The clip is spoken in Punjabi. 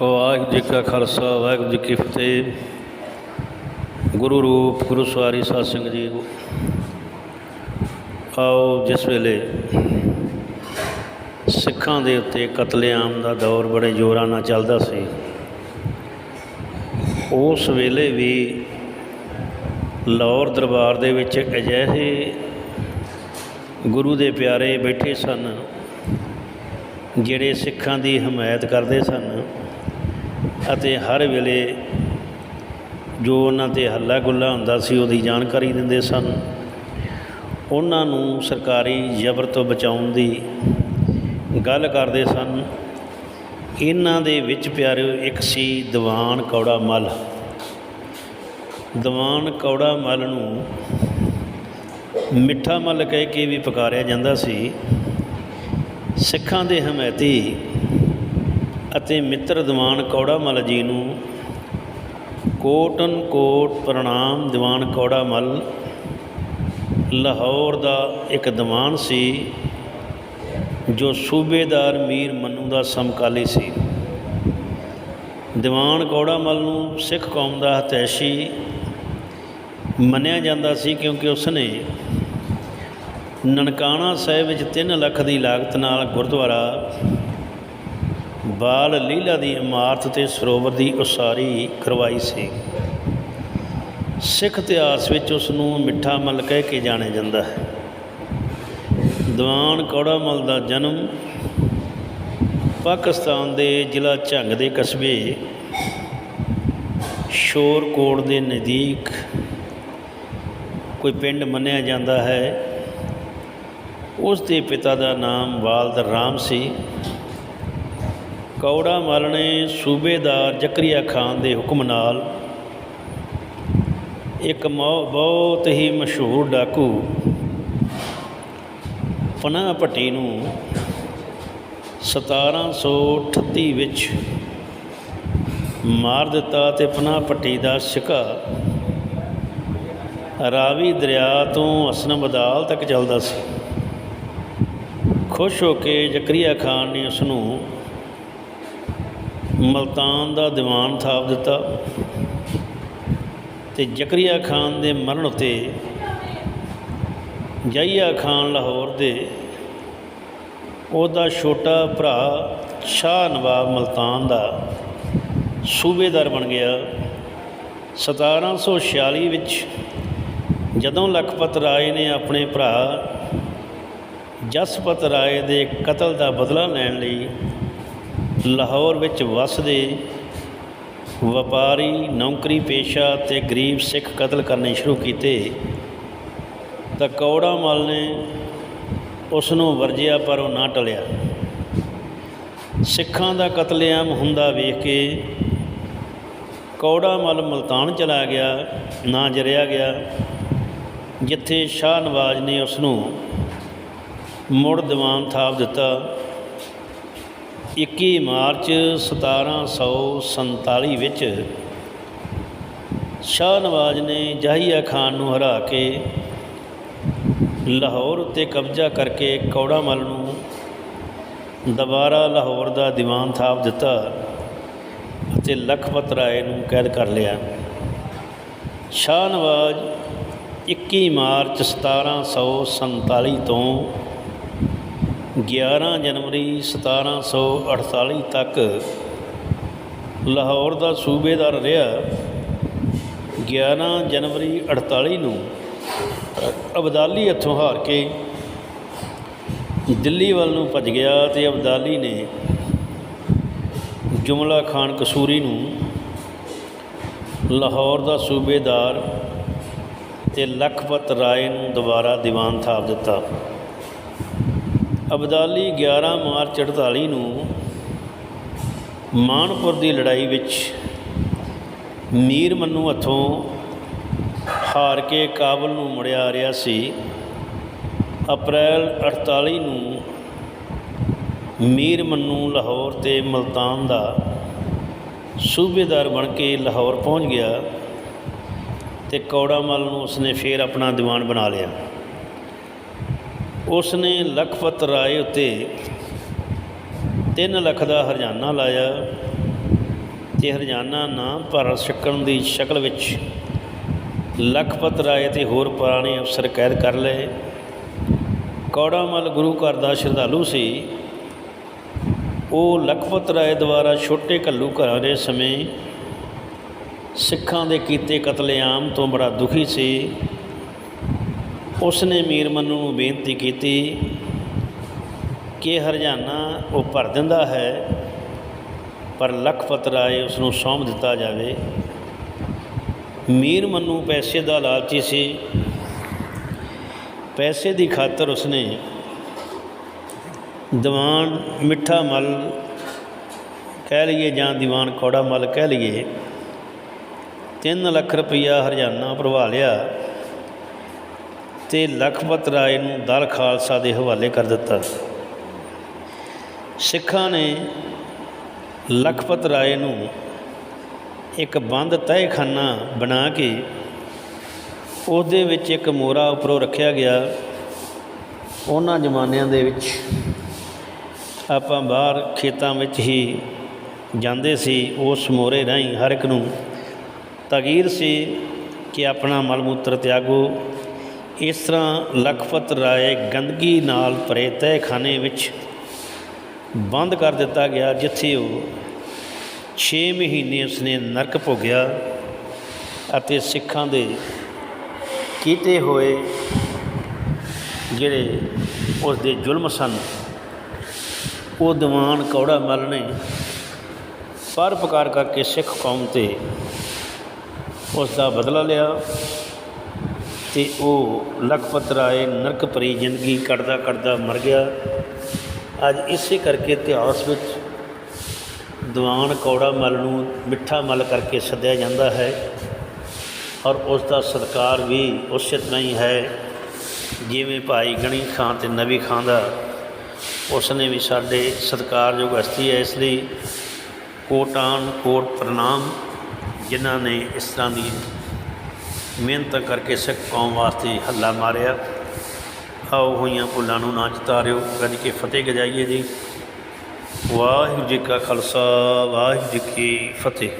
ਵਾਹਿਗੁਰੂ ਜੀ ਕਾ ਖਾਲਸਾ, ਵਾਹਿਗੁਰੂ ਜੀ ਕੀ ਫਤਿਹ। ਗੁਰੂ ਰੂਪ, ਗੁਰੂ ਸਵਾਰੀ ਸਾਧ ਸਿੰਘ ਜੀ। ਆਓ ਜਿਸ ਵੇਲੇ ਸਿੱਖਾਂ ਦੇ ਉੱਤੇ ਕਤਲੇਆਮ ਦਾ ਦੌਰ ਬੜੇ ਜ਼ੋਰਾਂ ਨਾਲ ਚੱਲਦਾ ਸੀ, ਉਸ ਵੇਲੇ ਵੀ ਲਾਹੌਰ ਦਰਬਾਰ ਦੇ ਵਿੱਚ ਅਜਿਹੇ ਗੁਰੂ ਦੇ ਪਿਆਰੇ ਬੈਠੇ ਸਨ, ਜਿਹੜੇ ਸਿੱਖਾਂ ਦੀ ਹਮਾਇਤ ਕਰਦੇ ਸਨ। ਅਤੇ ਹਰ ਵੇਲੇ ਜੋ ਉਹਨਾਂ ਤੇ ਹੱਲਾ ਗੁੱਲਾ ਹੁੰਦਾ ਸੀ, ਉਹਦੀ ਜਾਣਕਾਰੀ ਦਿੰਦੇ ਸਨ। ਉਹਨਾਂ ਨੂੰ ਸਰਕਾਰੀ ਜ਼ਬਰ ਤੋਂ ਬਚਾਉਣ ਦੀ ਗੱਲ ਕਰਦੇ ਸਨ। ਇਹਨਾਂ ਦੇ ਵਿੱਚ ਪਿਆਰਿਓ, ਇੱਕ ਸੀ ਦੀਵਾਨ ਕੌੜਾ ਮਲ। ਦੀਵਾਨ ਕੌੜਾ ਮਲ ਨੂੰ ਮਿੱਠਾ ਮੱਲ ਕਹਿ ਕੇ ਵੀ ਪੁਕਾਰਿਆ ਜਾਂਦਾ ਸੀ। ਸਿੱਖਾਂ ਦੇ ਹਮਾਇਤੀ ਅਤੇ ਮਿੱਤਰ ਦੀਵਾਨ ਕੌੜਾ ਮੱਲ ਜੀ ਨੂੰ ਕੋਟਨ ਕੋਟ ਪ੍ਰਣਾਮ ਦੀਵਾਨ ਕੌੜਾ ਮੱਲ ਲਾਹੌਰ ਦਾ ਇੱਕ ਦੀਵਾਨ ਸੀ, ਜੋ ਸੂਬੇਦਾਰ ਮੀਰ ਮੰਨੂ ਦਾ ਸਮਕਾਲੀ ਸੀ। ਦੀਵਾਨ ਕੌੜਾ ਮੱਲ ਨੂੰ ਸਿੱਖ ਕੌਮ ਦਾ ਹਤੈਸ਼ੀ ਮੰਨਿਆ ਜਾਂਦਾ ਸੀ ਕਿਉਂਕਿ ਉਸਨੇ ਨਨਕਾਣਾ ਸਾਹਿਬ ਵਿੱਚ 3 ਲੱਖ ਦੀ ਲਾਗਤ ਨਾਲ ਗੁਰਦੁਆਰਾ ਬਾਲ ਲੀਲਾ ਦੀ ਇਮਾਰਤ ਤੇ ਸਰੋਵਰ ਦੀ ਉਸਾਰੀ ਕਰਵਾਈ ਸੀ। ਸਿੱਖ ਇਤਿਹਾਸ ਵਿੱਚ ਉਸ ਨੂੰ ਮਿੱਠਾ ਮੱਲ ਕਹਿ ਕੇ ਜਾਣਿਆ ਜਾਂਦਾ ਹੈ। ਦੀਵਾਨ ਕੌੜਾ ਮੱਲ ਦਾ ਜਨਮ ਪਾਕਿਸਤਾਨ ਦੇ ਜ਼ਿਲ੍ਹਾ ਝੰਗ ਦੇ ਕਸਬੇ ਸ਼ੋਰਕੋਟ ਦੇ ਨਜ਼ਦੀਕ ਕੋਈ ਪਿੰਡ ਮੰਨਿਆ ਜਾਂਦਾ ਹੈ। ਉਸ ਦੇ ਪਿਤਾ ਦਾ ਨਾਮ ਵਾਲਦ ਰਾਮ ਸੀ। ਕੌੜਾ ਮੱਲ ਨੇ ਸੂਬੇਦਾਰ ਜ਼ਕਰੀਆ ਖਾਨ ਦੇ ਹੁਕਮ ਨਾਲ ਇੱਕ ਮੌ- ਬਹੁਤ ਹੀ ਮਸ਼ਹੂਰ ਡਾਕੂ ਪਨਾਹ ਭੱਟੀ ਨੂੰ 1738 ਵਿੱਚ ਮਾਰ ਦਿੱਤਾ ਤੇ ਪਨਾਹ ਭੱਟੀ ਦਾ ਸਿਕਾ ਰਾਵੀ ਦਰਿਆ ਤੋਂ ਅਸਨਮ ਅਦਾਲ ਤੱਕ ਚੱਲਦਾ ਸੀ। ਖੁਸ਼ ਹੋ ਕੇ ਜ਼ਕਰੀਆ ਖਾਨ ਨੇ ਉਸ ਨੂੰ ਮਲਤਾਨ ਦਾ ਦੀਵਾਨ ਥਾਪ ਦਿੱਤਾ ਤੇ ਜ਼ਕਰੀਆ ਖਾਨ ਦੇ ਮਰਨ ਉਤੇ ਜਈਆ ਖਾਨ ਲਾਹੌਰ ਦੇ ਉਹਦਾ ਛੋਟਾ ਭਰਾ ਸ਼ਾਹ ਨਵਾਬ ਮਲਤਾਨ ਦਾ ਸੂਬੇਦਾਰ ਬਣ ਗਿਆ। 1746 ਵਿੱਚ ਜਦੋਂ ਲਖਪਤ ਰਾਏ ਨੇ ਆਪਣੇ ਭਰਾ ਜਸਪਤ ਰਾਏ ਦੇ ਕਤਲ ਦਾ ਬਦਲਾ ਲੈਣ ਲਈ ਲਾਹੌਰ ਵਿੱਚ ਵਸਦੇ ਵਪਾਰੀ, ਨੌਕਰੀ ਪੇਸ਼ਾ ਤੇ ਗਰੀਬ ਸਿੱਖ ਕਤਲ ਕਰਨੇ ਸ਼ੁਰੂ ਕੀਤੇ ਤਾਂ ਕੌੜਾ ਮੱਲ ਨੇ ਉਸ ਨੂੰ ਵਰਜਿਆ ਪਰ ਉਹ ਨਾ ਟਲਿਆ। ਸਿੱਖਾਂ ਦਾ ਕਤਲੇਆਮ ਹੁੰਦਾ ਵੇਖ ਕੇ ਕੌੜਾ ਮੱਲ ਮਲਤਾਨ ਚਲਾ ਗਿਆ, ਨਾ ਜਰਿਆ ਗਿਆ, ਜਿੱਥੇ ਸ਼ਾਹ ਨਵਾਜ਼ ਨੇ ਉਸ ਨੂੰ ਮੁੜ ਦੀਵਾਨ ਥਾਪ ਦਿੱਤਾ। 21 ਮਾਰਚ 1747 ਵਿੱਚ ਸ਼ਾਹ ਨਵਾਜ਼ ਨੇ ਜਾਹੀਆ ਖਾਨ ਨੂੰ ਹਰਾ ਕੇ ਲਾਹੌਰ ਉੱਤੇ ਕਬਜ਼ਾ ਕਰਕੇ ਕੌੜਾ ਮੱਲ ਨੂੰ ਦੁਬਾਰਾ ਲਾਹੌਰ ਦਾ ਦੀਵਾਨ ਥਾਪ ਦਿੱਤਾ ਅਤੇ ਲਖਪਤ ਰਾਏ ਨੂੰ ਕੈਦ ਕਰ ਲਿਆ। ਸ਼ਾਹ ਨਵਾਜ਼ 21 ਮਾਰਚ 1747 ਤੋਂ 11 ਜਨਵਰੀ 1748 ਤੱਕ ਲਾਹੌਰ ਦਾ ਸੂਬੇਦਾਰ ਰਿਹਾ। 11 ਜਨਵਰੀ 48 ਨੂੰ ਅਬਦਾਲੀ ਹੱਥੋਂ ਹਾਰ ਕੇ ਦਿੱਲੀ ਵੱਲ ਨੂੰ ਭੱਜ ਗਿਆ ਤੇ ਅਬਦਾਲੀ ਨੇ ਜੁਮਲਾ ਖਾਨ ਕਸੂਰੀ ਨੂੰ ਲਾਹੌਰ ਦਾ ਸੂਬੇਦਾਰ ਤੇ ਲਖਪਤ ਰਾਏ ਨੂੰ ਦੁਬਾਰਾ ਦੀਵਾਨ ਥਾਪ ਦਿੱਤਾ। ਅਬਦਾਲੀ 11 ਮਾਰਚ 48 ਨੂੰ ਮਾਨਪੁਰ ਦੀ ਲੜਾਈ ਵਿੱਚ ਮੀਰ ਮੰਨੂ ਹੱਥੋਂ ਹਾਰ ਕੇ ਕਾਬਲ ਨੂੰ ਮੁੜਿਆ ਆ ਰਿਹਾ ਸੀ। ਅਪ੍ਰੈਲ 48 ਨੂੰ ਮੀਰ ਮੰਨੂ ਲਾਹੌਰ ਤੇ ਮਲਤਾਨ ਦਾ ਸੂਬੇਦਾਰ ਬਣ ਕੇ ਲਾਹੌਰ ਪਹੁੰਚ ਗਿਆ ਤੇ ਕੌੜਾਮਲ ਨੂੰ ਉਸਨੇ ਫੇਰ ਆਪਣਾ ਦੀਵਾਨ ਬਣਾ ਲਿਆ। ਉਸ ਨੇ ਲਖਪਤ ਰਾਏ ਉੱਤੇ 3 ਲੱਖ ਦਾ ਹਰਜਾਨਾ ਲਾਇਆ ਤੇ ਹਰਜਾਨਾ ਨਾ ਭਰ ਛਕਣ ਦੀ ਸ਼ਕਲ ਵਿੱਚ ਲਖਪਤ ਰਾਏ ਤੇ ਹੋਰ ਪੁਰਾਣੇ ਅਫਸਰ ਕੈਦ ਕਰ ਲਏ। ਕੌੜਾਮਲ ਗੁਰੂ ਘਰ ਦਾ ਸ਼ਰਧਾਲੂ ਸੀ। ਉਹ ਲਖਪਤ ਰਾਏ ਦੁਆਰਾ ਛੋਟੇ ਘੱਲੂ ਘਰਾਂ ਦੇ ਸਮੇਂ ਸਿੱਖਾਂ ਦੇ ਕੀਤੇ ਕਤਲੇਆਮ ਤੋਂ ਬੜਾ ਦੁਖੀ ਸੀ। ਉਸ ਨੇ ਮੀਰ ਮੰਨੂ ਨੂੰ ਬੇਨਤੀ ਕੀਤੀ ਕਿ ਹਰਜਾਨਾ ਉਹ ਭਰ ਦਿੰਦਾ ਹੈ, ਪਰ ਲਖਪਤ ਰਾਏ ਉਸ ਨੂੰ ਸੌਂਪ ਦਿੱਤਾ ਜਾਵੇ। ਮੀਰ ਮੰਨੂ ਪੈਸੇ ਦਾ ਲਾਲਚੀ ਸੀ। ਪੈਸੇ ਦੀ ਖਾਤਰ ਉਸਨੇ ਦੀਵਾਨ ਮਿੱਠਾ ਮਲ ਕਹਿ ਲਈਏ ਜਾਂ ਦੀਵਾਨ ਕੌੜਾ ਮਲ ਕਹਿ ਲਈਏ 3 ਲੱਖ ਰੁਪਈਆ ਹਰਜਾਨਾ ਭਰਵਾ ਲਿਆ। ਤੇ ਲਖਪਤ ਰਾਏ ਨੂੰ ਦਲ ਖਾਲਸਾ ਦੇ ਹਵਾਲੇ ਕਰ ਦਿੱਤਾ। ਸਿੱਖਾਂ ਨੇ ਲਖਪਤ ਰਾਏ ਨੂੰ ਇੱਕ ਬੰਦ ਤਹਿਖਾਨਾ ਬਣਾ ਕੇ ਉਹਦੇ ਵਿੱਚ ਇੱਕ ਮੋਰਾ ਉੱਪਰੋਂ ਰੱਖਿਆ ਗਿਆ। ਉਹਨਾਂ ਜ਼ਮਾਨਿਆਂ ਦੇ ਵਿੱਚ ਆਪਾਂ ਬਾਹਰ ਖੇਤਾਂ ਵਿੱਚ ਹੀ ਜਾਂਦੇ ਸੀ, ਉਸ ਮੋਰੇ ਰਾਹੀਂ ਹਰ ਇੱਕ ਨੂੰ ਤਗੀਰ ਸੀ ਕਿ ਆਪਣਾ ਮਲ ਮੂਤਰ ਤਿਆਗੋ। ਇਸ ਤਰ੍ਹਾਂ ਲਖਪਤ ਰਾਏ ਗੰਦਗੀ ਨਾਲ ਭਰੇ ਤਹਿਖਾਨੇ ਵਿੱਚ ਬੰਦ ਕਰ ਦਿੱਤਾ ਗਿਆ, ਜਿੱਥੇ ਉਹ 6 ਮਹੀਨੇ ਉਸਨੇ ਨਰਕ ਭੋਗਿਆ ਅਤੇ ਸਿੱਖਾਂ ਦੇ ਕੀਤੇ ਹੋਏ ਜਿਹੜੇ ਉਸ ਦੇ ਜ਼ੁਲਮ ਸਨ, ਉਹ ਦੀਵਾਨ ਕੌੜਾ ਮਲ ਨੇ ਪਰ ਪ੍ਰਕਾਰ ਕਰਕੇ ਸਿੱਖ ਕੌਮ ਤੇ ਉਸ ਦਾ ਬਦਲਾ ਲਿਆ। ਤੇ ਉਹ ਲਖਪਤ ਰਾਏ ਨਰਕ ਭਰੀ ਜ਼ਿੰਦਗੀ ਕੱਟਦਾ ਕੱਟਦਾ ਮਰ ਗਿਆ। ਅੱਜ ਇਸੇ ਕਰਕੇ ਇਤਿਹਾਸ ਵਿੱਚ ਦੀਵਾਨ ਕੌੜਾ ਮਲ ਨੂੰ ਮਿੱਠਾ ਮਲ ਕਰਕੇ ਸੱਦਿਆ ਜਾਂਦਾ ਹੈ ਔਰ ਉਸ ਦਾ ਸਤਿਕਾਰ ਵੀ ਉਸੇ ਤਰ੍ਹਾਂ ਹੀ ਹੈ ਜਿਵੇਂ ਭਾਈ ਗਣੀ ਖਾਂ ਤੇ ਨਬੀ ਖਾਂ ਦਾ। ਉਸ ਨੇ ਵੀ ਸਾਡੇ ਸਤਿਕਾਰਯੋਗ ਹਸਤੀ ਹੈ, ਇਸ ਲਈ ਕੋਟਾਨ ਕੋਟ ਪ੍ਰਣਾਮ ਜਿਨ੍ਹਾਂ ਨੇ ਇਸ ਤਰ੍ਹਾਂ ਦੀ ਮਿਹਨਤ ਕਰਕੇ ਸਿੱਖ ਕੌਮ ਵਾਸਤੇ ਹੱਲਾ ਮਾਰਿਆ। ਆਓ ਹੋਈਆਂ ਭੁੱਲਾਂ ਨੂੰ ਨਾ ਚਿਤਾਰਿਓ। ਗੱਜ ਕੇ ਫਤਿਹ ਗਜਾਈਏ ਜੀ। ਵਾਹਿਗੁਰੂ ਜੀ ਕਾ ਖਾਲਸਾ, ਵਾਹਿਗੁਰੂ ਜੀ ਕੀ ਫਤਿਹ।